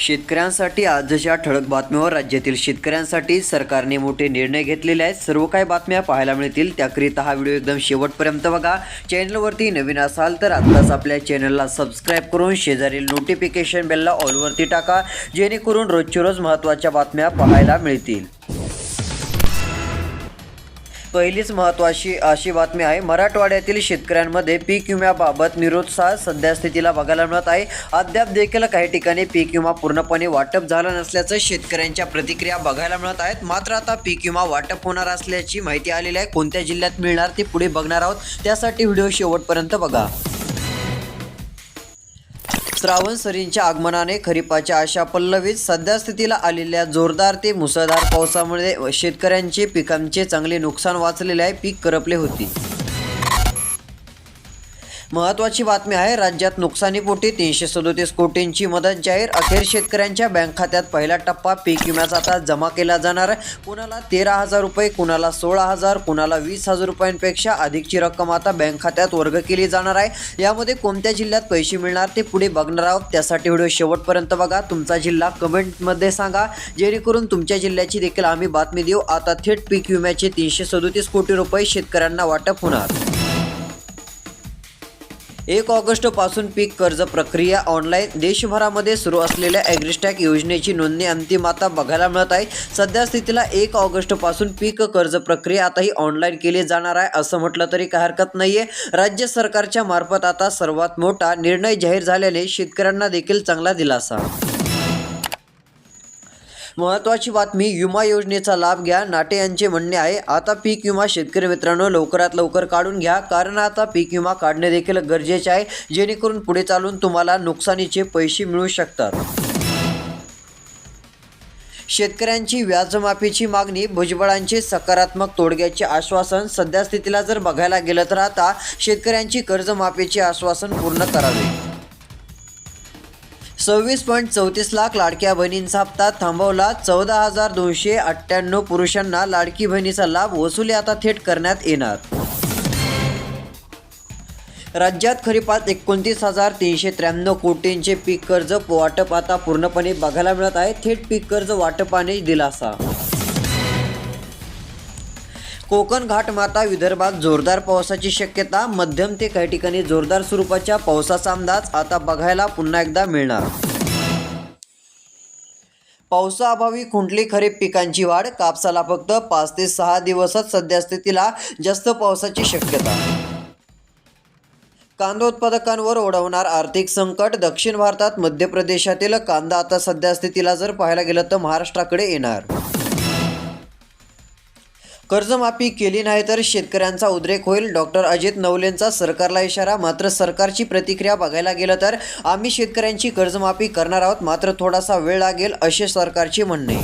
शेतकऱ्यांसाठी आजच्या ठळक बातम्यावर राज्यातील शेतकऱ्यांसाठी सरकारने मोठे निर्णय घेतलेले आहेत. सर्व काही बातम्या पाहायला मिळतील. त्याकरिता हा व्हिडिओ एकदम शेवटपर्यंत बघा. चॅनलवरती नवीन असाल तर आत्ताच आपल्या चॅनलला सबस्क्राईब करून शेजारील नोटिफिकेशन बेलला ऑलवरती टाका. जेणेकरून रोजच्या रोज महत्त्वाच्या बातम्या पाहायला मिळतील. पहिलीच महत्त्वाची अशी बातमी आहे. मराठवाड्यातील शेतकऱ्यांमध्ये पीक विम्याबाबत निरुत्साह सध्या स्थितीला बघायला मिळत आहे. अद्याप देखील काही ठिकाणी पीक विमा पूर्णपणे वाटप झाला नसल्याचं शेतकऱ्यांच्या प्रतिक्रिया बघायला मिळत आहेत. मात्र आता पीक विमा वाटप होणार असल्याची माहिती आलेली आहे. कोणत्या जिल्ह्यात मिळणार ते पुढे बघणार आहोत. त्यासाठी व्हिडिओ शेवटपर्यंत बघा. श्रावण सरींच्या आगमनाने खरीपाच्या अशा पल्लवीत सध्या स्थितीला आलेल्या जोरदार ते मुसळधार पावसामुळे शेतकऱ्यांचे पिकांचे चांगले नुकसान वाचलेले आहे पीक करपले होते. महत्त्वाची बातमी आहे राज्यात नुकसानीपोटी तीनशे सदोतीस कोटींची मदत जाहीर. अखेर शेतकऱ्यांच्या बँक खात्यात पहिला टप्पा पीक विम्याचा आता जमा केला जाणार आहे. कुणाला तेरा हजार रुपये कुणाला सोळा हजार कुणाला वीस हजार रुपयांपेक्षा अधिकची रक्कम आता बँक खात्यात वर्ग केली जाणार आहे. यामध्ये कोणत्या जिल्ह्यात पैसे मिळणार ते पुढे बघणार आहोत. त्यासाठी व्हिडिओ शेवटपर्यंत बघा. तुमचा जिल्हा कमेंटमध्ये सांगा. जेणेकरून तुमच्या जिल्ह्याची देखील आम्ही बातमी देऊ. आता थेट पीक विम्याचे तीनशे सदोतीस कोटी रुपये शेतकऱ्यांना वाटप होणार. एक ऑगस्टपासून पीक कर्ज प्रक्रिया ऑनलाईन देशभरामध्ये सुरू असलेल्या ॲग्रिस्टॅक योजनेची नोंदणी अंतिम आता बघायला मिळत आहे. सध्या स्थितीला एक ऑगस्टपासून पीक कर्ज प्रक्रिया आताही ऑनलाईन केली जाणार आहे असं म्हटलं तरी काही हरकत नाहीये. राज्य सरकारच्या मार्फत आता सर्वात मोठा निर्णय जाहीर झाल्याने शेतकऱ्यांना देखील चांगला दिलासा. महत्त्वाची बातमी विमा योजनेचा लाभ घ्या नाटे यांचे म्हणणे आहे आता पीक विमा शेतकरी मित्रांनो लवकरात लवकर काढून घ्या कारण आता पीक विमा काढणे देखील गरजेचे आहे जेणेकरून पुढे चालून तुम्हाला नुकसानीचे पैसे मिळू शकतात. शेतकऱ्यांची व्याजमाफीची मागणी भुजबळांचे सकारात्मक तोडग्याचे आश्वासन सध्या स्थितीला जर बघायला गेलं तर आता शेतकऱ्यांची कर्जमाफीचे आश्वासन पूर्ण करावे. सव्वीस पॉईंट चौतीस लाख लाडक्या बहिणींचा हप्ता थांबवला. चौदा हजार दोनशे अठ्ठ्याण्णव पुरुषांना लाडकी बहिणीचा लाभ वसुली आता थेट करण्यात येणार. राज्यात खरीपात एकोणतीस हजार तीनशे त्र्याण्णव कोटींचे पीक कर्ज वाटप आता पूर्णपणे बघायला मिळत आहे. थेट पीक कर्ज वाटपाने दिलासा. कोकण घाटमाता विदर्भात जोरदार पावसाची शक्यता. मध्यम ते काही ठिकाणी जोरदार स्वरूपाच्या पावसाचा अंदाज आता बघायला पुन्हा एकदा मिळणार. पावसाअभावी खुंटली खरीप पिकांची वाढ. कापसाला फक्त पाच ते सहा दिवसात सद्यस्थितीला जास्त पावसाची शक्यता. कांदा उत्पादकांवर ओढवणार आर्थिक संकट. दक्षिण भारतात मध्य प्रदेशातील कांदा आता सध्यास्थितीला जर पाहायला गेलं तर महाराष्ट्राकडे येणार. कर्जमाफी केली नाही तर शेतकऱ्यांचा उद्रेक होईल. डॉक्टर अजित नवलेंचा सरकारला इशारा मात्र सरकारची प्रतिक्रिया बघायला गेलं तर आम्ही शेतकऱ्यांची कर्जमाफी करणार आहोत मात्र थोडासा वेळ लागेल असे सरकारचे म्हणणे.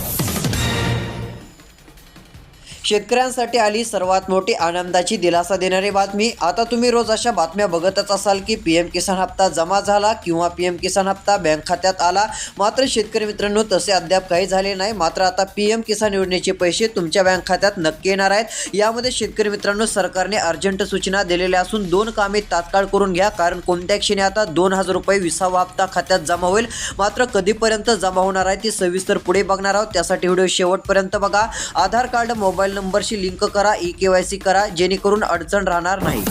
शेतकऱ्यांसाठी आली सर्वात मोठी आनंदाची दिलासा देणारी बातमी. आता तुम्ही रोज अशा बातम्या बघतच असाल की पी एम किसान हप्ता जमा झाला किंवा पी एम किसान हप्ता बँक खात्यात आला. मात्र शेतकरी मित्रांनो तसे अद्याप काही झाले नाही. मात्र आता पी एम किसान योजनेचे पैसे तुमच्या बँक खात्यात नक्की येणार आहेत. यामध्ये शेतकरी मित्रांनो सरकारने अर्जंट सूचना दिलेल्या असून दोन कामे तात्काळ करून घ्या. कारण कोणत्या क्षणी आता दोन हजार रुपये विसावा हप्ता खात्यात जमा होईल? मात्र कधीपर्यंत जमा होणार आहे ती सविस्तर पुढे बघणार आहोत. त्यासाठी व्हिडिओ शेवटपर्यंत बघा. आधार कार्ड मोबाईल नंबरशी लिंक करा ई के वाय सी करा जेणेकरून अडचण राहणार नाही.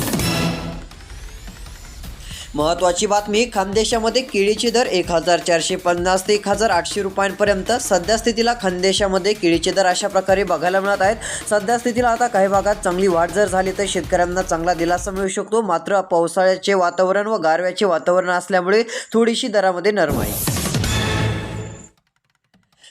महत्त्वाची बातमी खानदेशामध्ये केळीचे दर एक हजार चारशे पन्नास ते एक हजार आठशे रुपयांपर्यंत. सध्या स्थितीला खानदेशामध्ये केळीचे दर अशा प्रकारे बघायला मिळत आहेत. सध्या स्थितीला आता काही भागात चांगली वाढ जर झाली तर शेतकऱ्यांना चांगला दिलासा मिळू शकतो. मात्र पावसाळ्याचे वातावरण व गारव्याचे वातावरण असल्यामुळे थोडीशी दरामध्ये नरमाई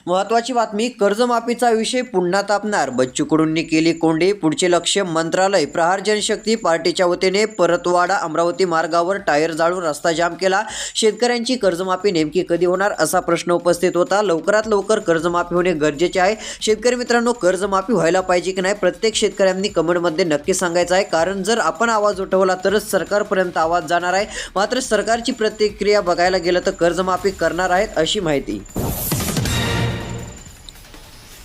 महत्वाची बातमी कर्जमाफीचा विषय पुन्हा तापणार. बच्चू कडूंनी केली कोंडी पुढचे लक्ष मंत्रालय. प्रहार जनशक्ती पार्टीच्या वतीने परतवाडा अमरावती मार्गावर टायर जाळून रस्ता जाम केला. शेतकऱ्यांची कर्जमाफी नेमकी कधी होणार असा प्रश्न उपस्थित होता. लवकरात लवकर कर्जमाफी होणे गरजेचे आहे. शेतकरी मित्रांनो कर्जमाफी व्हायला पाहिजे की नाही प्रत्येक शेतकऱ्यांनी कमेंटमध्ये नक्की सांगायचं आहे. कारण जर आपण आवाज उठवला तरच सरकारपर्यंत आवाज जाणार आहे. मात्र सरकारची प्रतिक्रिया बघायला गेलं तर कर्जमाफी करणार आहेत अशी माहिती.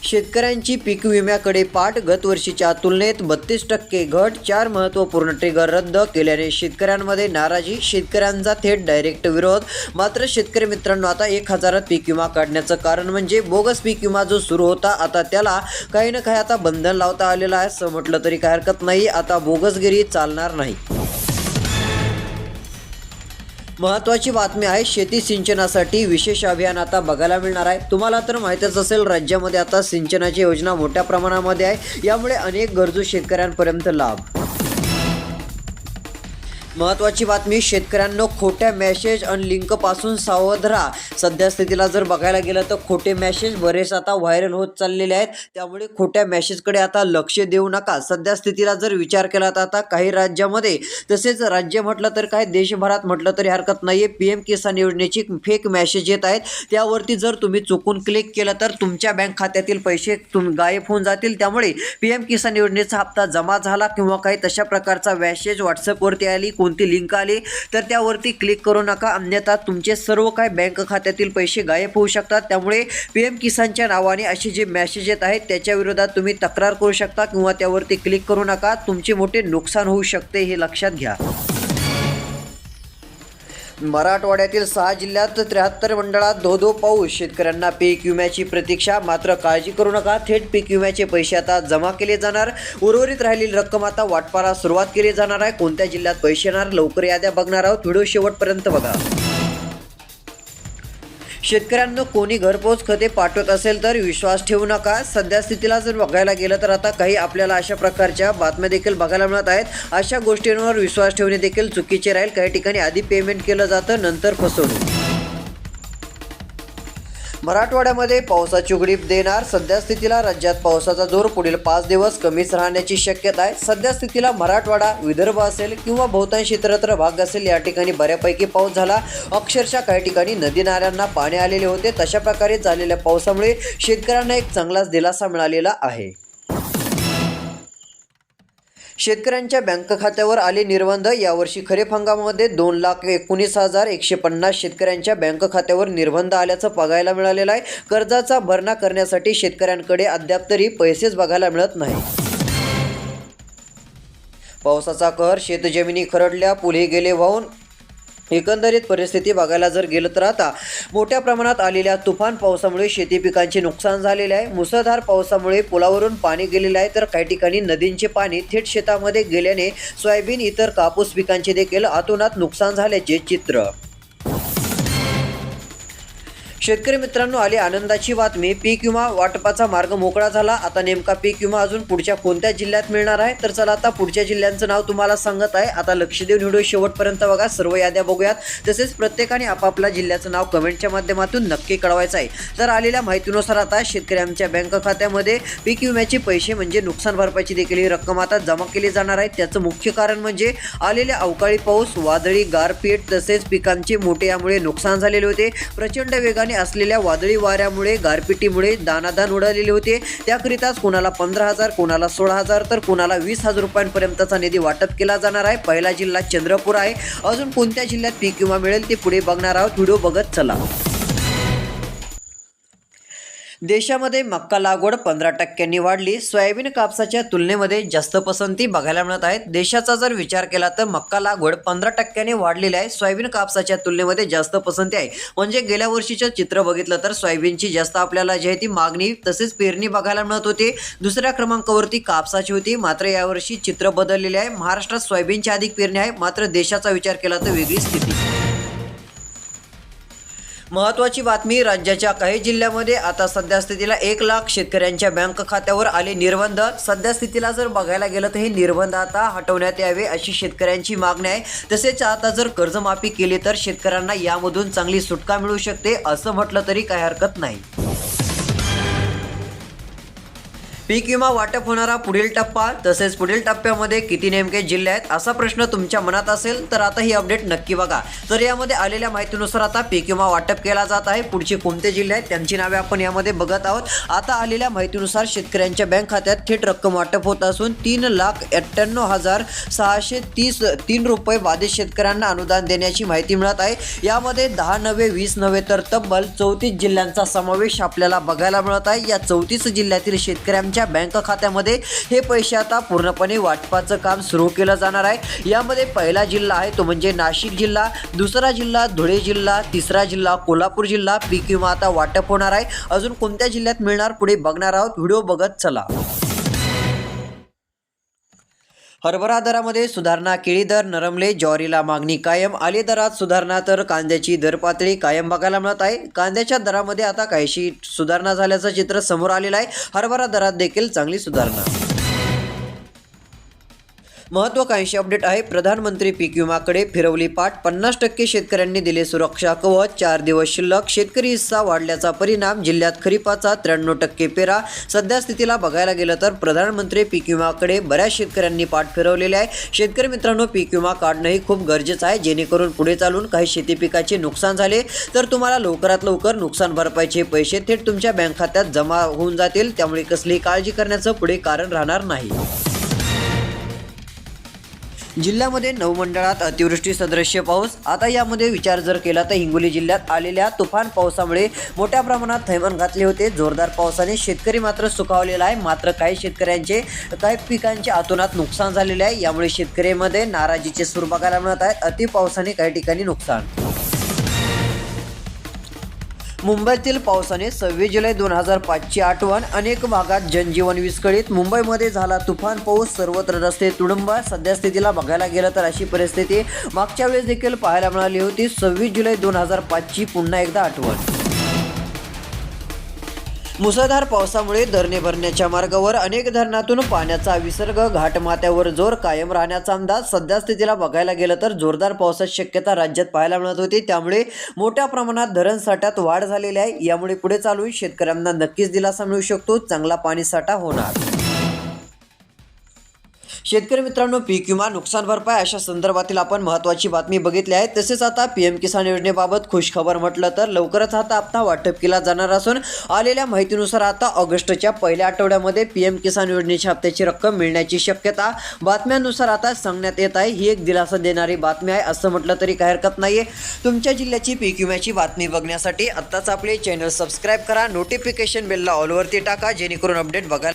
शेतकऱ्यांची पीक विम्याकडे पाठ गत वर्षीच्या तुलनेत बत्तीस टक्के घट चार महत्त्वपूर्ण ट्रिगर रद्द केल्याने शेतकऱ्यांमध्ये नाराजी शेतकऱ्यांचा थेट डायरेक्ट विरोध. मात्र शेतकरी मित्रांनो आता एक हजारात पीक विमा काढण्याचं कारण म्हणजे बोगस पीक विमा जो सुरू होता आता त्याला काही ना काही आता बंधन लावता आलेलं आहे. असं म्हटलं तरी काही हरकत नाही. आता बोगसगिरी चालणार नाही. महत्त्वाची बातमी आहे शेती सिंचनासाठी विशेष अभियान आता बघायला मिळणार आहे. तुम्हाला तर माहीतच असेल राज्यामध्ये आता सिंचनाची योजना मोठ्या प्रमाणामध्ये आहे. यामुळे अनेक गरजू शेतकऱ्यांपर्यंत लाभ. महत्त्वाची बातमी शेतकऱ्यांनो खोट्या मॅसेज आणि लिंकपासून सावध राहा. सध्या स्थितीला जर बघायला गेलं तर खोटे मॅसेज बरेच आता व्हायरल होत चाललेले आहेत. त्यामुळे खोट्या मॅसेजकडे आता लक्ष देऊ नका. सध्या स्थितीला जर विचार केला तर आता काही राज्यामध्ये तसेच राज्य म्हटलं तर काय देशभरात म्हटलं तरी हरकत नाही आहे पी एम किसान योजनेची फेक मॅसेज येत आहेत. त्यावरती जर तुम्ही चुकून क्लिक केलं तर तुमच्या बँक खात्यातील पैसे तुम गायब होऊन जातील. त्यामुळे पी एम किसान योजनेचा हप्ता जमा झाला किंवा काही तशा प्रकारचा मॅसेज व्हॉट्सअपवरती आली कोण कोणती लिंक आली तर त्यावरती क्लिक करू नका. अन्यथा तुमचे सर्व काय बँक खात्यातील पैसे गायब होऊ शकतात. त्यामुळे पी एम किसानच्या नावाने असे जे मॅसेज येत आहेत त्याच्या विरोधात तुम्ही तक्रार करू शकता किंवा त्यावरती क्लिक करू नका. तुमचे मोठे नुकसान होऊ शकते हे लक्षात घ्या. मराठवाड्यातील सहा जिल्ह्यात त्र्याहत्तर मंडळात धो धो पाऊस. शेतकऱ्यांना पीक विम्याची प्रतीक्षा मात्र काळजी करू नका. थेट पीक विम्याचे पैसे आता जमा केले जाणार. उर्वरित राहिलेली रक्कम आता वाटपाला सुरुवात केली जाणार आहे. कोणत्या जिल्ह्यात पैसे येणार लवकर याद्या बघणार आहोत. व्हिडिओ शेवटपर्यंत बघा. शेतकऱ्यांना कोणी घरपोच खते पाठवत असेल तर विश्वास ठेवू नका. सध्या स्थितीला जर बघायला गेलं तर आता काही आपल्याला अशा प्रकारच्या बातम्या देखील बघायला मिळत आहेत. अशा गोष्टींवर विश्वास ठेवणे देखील चुकीचे राहील. काही ठिकाणी आधी पेमेंट केलं जातं नंतर फसवणूक. मराठवाड्यामध्ये पावसाची उघडीप देणार सध्या स्थितीला राज्यात पावसाचा जोर पुढील पाच दिवस कमीच राहण्याची शक्यता आहे. सध्या स्थितीला मराठवाडा विदर्भ असेल किंवा बहुतांश इतरत्र भाग असेल या ठिकाणी बऱ्यापैकी पाऊस झाला. अक्षरशः काही ठिकाणी नदी नाल्यांना पाणी आलेले होते. तशा प्रकारे झालेल्या पावसामुळे शेतकऱ्यांना एक चांगलाच दिलासा मिळालेला आहे. शेतकऱ्यांच्या बँक खात्यावर आले निर्बंध. यावर्षी खरीप हंगामामध्ये दोन लाख एकोणीस हजार एकशे पन्नास शेतकऱ्यांच्या बँक खात्यावर निर्बंध आल्याचं बघायला मिळालेलं आहे. कर्जाचा भरणा करण्यासाठी शेतकऱ्यांकडे अद्याप तरी पैसेच बघायला मिळत नाही. पावसाचा कहर शेतजमिनी खरडल्या पुढे गेले वाहून. एकंदरीत परिस्थिती बघायला जर गेलं तर आता मोठ्या प्रमाणात आलेल्या तुफान पावसामुळे शेती पिकांचे नुकसान झालेले आहे. मुसळधार पावसामुळे पुलावरून पाणी गेलेलं आहे. तर काही ठिकाणी नदींचे पाणी थेट शेतामध्ये गेल्याने सोयाबीन इतर कापूस पिकांचे देखील आतोनात नुकसान झाल्याचे चित्र. शेतकरी मित्रांनो आली आनंदाची बातमी. पीक विमा वाटपाचा मार्ग मोकळा झाला. आता नेमका पीक विमा अजून पुढच्या कोणत्या जिल्ह्यात मिळणार आहे? तर चला आता पुढच्या जिल्ह्यांचं नाव तुम्हाला सांगत आहे. आता लक्ष देऊन व्हिडिओ शेवटपर्यंत बघा. सर्व याद्या बघूयात. तसेच प्रत्येकाने आपापल्या जिल्ह्याचं नाव कमेंटच्या माध्यमातून नक्की कळवायचं आहे. तर आलेल्या माहितीनुसार आता शेतकऱ्यांच्या बँक खात्यामध्ये पीक विम्याचे पैसे म्हणजे नुकसान भरपाईची देखील ही रक्कम आता जमा केली जाणार आहे. त्याचं मुख्य कारण म्हणजे आलेल्या अवकाळी पाऊस वादळी गारपीट तसेच पिकांचे मोठे यामुळे नुकसान झालेले होते. प्रचंड वेगाने असलेल्या वादळी वाऱ्यामुळे गारपिटीमुळे दानादान उडालेले होते. त्याकरिताच कोणाला पंधरा हजार कोणाला सोळा हजार तर कोणाला वीस हजार रुपयांपर्यंतचा निधी वाटप केला जाणार आहे. पहिला जिल्हा चंद्रपूर आहे. अजून कोणत्या जिल्ह्यात पीक विमा मिळेल ते पुढे बघणार आहोत. व्हिडिओ बघत चला. देशामध्ये मक्का लागवड पंधरा टक्क्यांनी वाढली. सोयाबीन कापसाच्या तुलनेमध्ये जास्त पसंती बघायला मिळत आहेत देशाचा जर विचार केला तर मक्का लागवड पंधरा टक्क्यांनी वाढलेली आहे. सोयाबीन कापसाच्या तुलनेमध्ये जास्त पसंती आहे. म्हणजे गेल्या वर्षीचं चित्र बघितलं तर सोयाबीनची जास्त आपल्याला जी आहे ती मागणी तसेच पेरणी बघायला मिळत होती. दुसऱ्या क्रमांकावरती कापसाची होती. मात्र यावर्षी चित्र बदललेले आहे. महाराष्ट्रात सोयाबीनची अधिक पेरणी आहे. मात्र देशाचा विचार केला तर वेगळी स्थिती. महत्त्वाची बातमी राज्याच्या काही जिल्ह्यामध्ये आता सध्या स्थितीला एक लाख शेतकऱ्यांच्या बँक खात्यावर आले निर्बंध. सध्या स्थितीला जर बघायला गेलं तर हे निर्बंध आता हटवण्यात यावे अशी शेतकऱ्यांची मागणी आहे. तसेच आता जर कर्जमाफी केली तर शेतकऱ्यांना यामधून चांगली सुटका मिळू शकते असं म्हटलं तरी काही हरकत नाही. पीक विमा वाटप होणारा पुढील टप्पा तसेच पुढील टप्प्यामध्ये किती नेमके जिल्हे आहेत असा प्रश्न तुमच्या मनात असेल तर आता ही अपडेट नक्की बघा. तर यामध्ये आलेल्या माहितीनुसार आता पीक विमा वाटप केला जात आहे. पुढचे कोणते जिल्हे आहेत त्यांची नावे आपण यामध्ये बघत आहोत. आता आलेल्या माहितीनुसार शेतकऱ्यांच्या बँक खात्यात थेट रक्कम वाटप होत असून तीन लाख अठ्ठ्याण्णव हजार सहाशे तीस तीन रुपये बाधित शेतकऱ्यांना अनुदान देण्याची माहिती मिळत आहे. यामध्ये दहा नव्हे वीस नव्हे तर तब्बल चौतीस जिल्ह्यांचा समावेश आपल्याला बघायला मिळत आहे. या चौतीस जिल्ह्यातील शेतकऱ्यांच्या बँक खात्यामध्ये हे पैसे आता पूर्णपणे वाटपाचं काम सुरू केलं जाणार आहे. यामध्ये पहिला जिल्हा आहे तो म्हणजे नाशिक जिल्हा दुसरा जिल्हा धुळे जिल्हा तिसरा जिल्हा कोल्हापूर जिल्हा. पीक विमा आता वाटप होणार आहे. अजून कोणत्या जिल्ह्यात मिळणार पुढे बघणार आहोत. व्हिडिओ बघत चला. हरभरा दरामध्ये सुधारणा केळी दर नरमले ज्वारीला मागणी कायम आले दरात सुधारणा तर कांद्याची दर पातळी कायम बघायला मिळत आहे. कांद्याच्या दरामध्ये आता काहीशी सुधारणा झाल्याचं चित्र समोर आलेलं आहे. हरभरा दरात देखील चांगली सुधारणा. महत्वाकांक्षी अपडेट आहे. प्रधानमंत्री पीक विमाकडे फिरवली पाठ पन्नास टक्के शेतकऱ्यांनी दिले सुरक्षा कवच. चार दिवस शिल्लक. शेतकरी हिस्सा वाढल्याचा परिणाम. जिल्ह्यात खरीपाचा त्र्याण्णव टक्के पेरा. सध्या स्थितीला बघायला गेलं तर प्रधानमंत्री पीक विमाकडे बऱ्याच शेतकऱ्यांनी पाठ फिरवलेले आहे. शेतकरी मित्रांनो पीक विमा काढणंही खूप गरजेचं आहे. जेणेकरून पुढे चालून काही शेती पिकाचे नुकसान झाले तर तुम्हाला लवकरात लवकर नुकसान भरपाईचे पैसे थेट तुमच्या बँक खात्यात जमा होऊन जातील. त्यामुळे कसलीही काळजी करण्याचं पुढे कारण राहणार नाही. जिल्ह्यामध्ये नऊ मंडळात अतिवृष्टी सदृश्य पाऊस. आता यामध्ये विचार जर केला तर हिंगोली जिल्ह्यात आलेल्या तुफान पावसामुळे मोठ्या प्रमाणात थैमान घातले होते. जोरदार पावसाने शेतकरी मात्र सुखावलेला आहे. मात्र काही शेतकऱ्यांचे काही पिकांचे आतोनात नुकसान झालेले आहे. यामुळे शेतकऱ्यांमध्ये नाराजीचे सूर बघायला मिळत आहे. अति पावसाने काही ठिकाणी नुकसान मुंबईतील पावसाने सव्वीस जुलै दोन हजार पाचची आठवण अनेक भागात जनजीवन विस्कळीत. मुंबईमध्ये झाला तुफान पाऊस सर्वत्र रस्ते तुडुंब. सध्या स्थितीला बघायला गेलं तर अशी परिस्थिती मागच्या वेळेस देखील पाहायला मिळाली होती. सव्वीस जुलै दोन हजार पाचची पुन्हा एकदा आठवण. मुसळधार पावसामुळे धरणे भरण्याच्या मार्गावर अनेक धरणातून पाण्याचा विसर्ग घाटमाथ्यावर जोर कायम राहण्याचा अंदाज सध्या स्थितीला बघायला गेलं तर जोरदार पावसाची शक्यता राज्यात पाहायला मिळत होती. त्यामुळे मोठ्या प्रमाणात धरण साठ्यात वाढ झालेली आहे. यामुळे पुढे चालून शेतकऱ्यांना नक्कीच दिलासा मिळू शकतो. चांगला पाणी साठा होणार. शेतकरी मित्रांनो पीक विमा नुकसान भरपाई अशा संदर्भातील आपण महत्त्वाची बातमी बघितली आहे. तसेच आता पी एम किसान योजनेबाबत खुशखबर म्हटलं तर लवकरच आता हप्ता वाटप केला जाणार असून आलेल्या माहितीनुसार आता ऑगस्टच्या पहिल्या आठवड्यामध्ये पी एम किसान योजनेच्या हप्त्याची रक्कम मिळण्याची शक्यता बातम्यांनुसार आता सांगण्यात येत आहे. ही एक दिलासा देणारी बातमी आहे असं म्हटलं तरी काही हरकत नाही आहे तुमच्या जिल्ह्याची पीक विम्याची बातमी बघण्यासाठी आत्ताच आपले चॅनल सबस्क्राईब करा. नोटिफिकेशन बेलला ऑलवरती टाका जेणेकरून अपडेट बघायला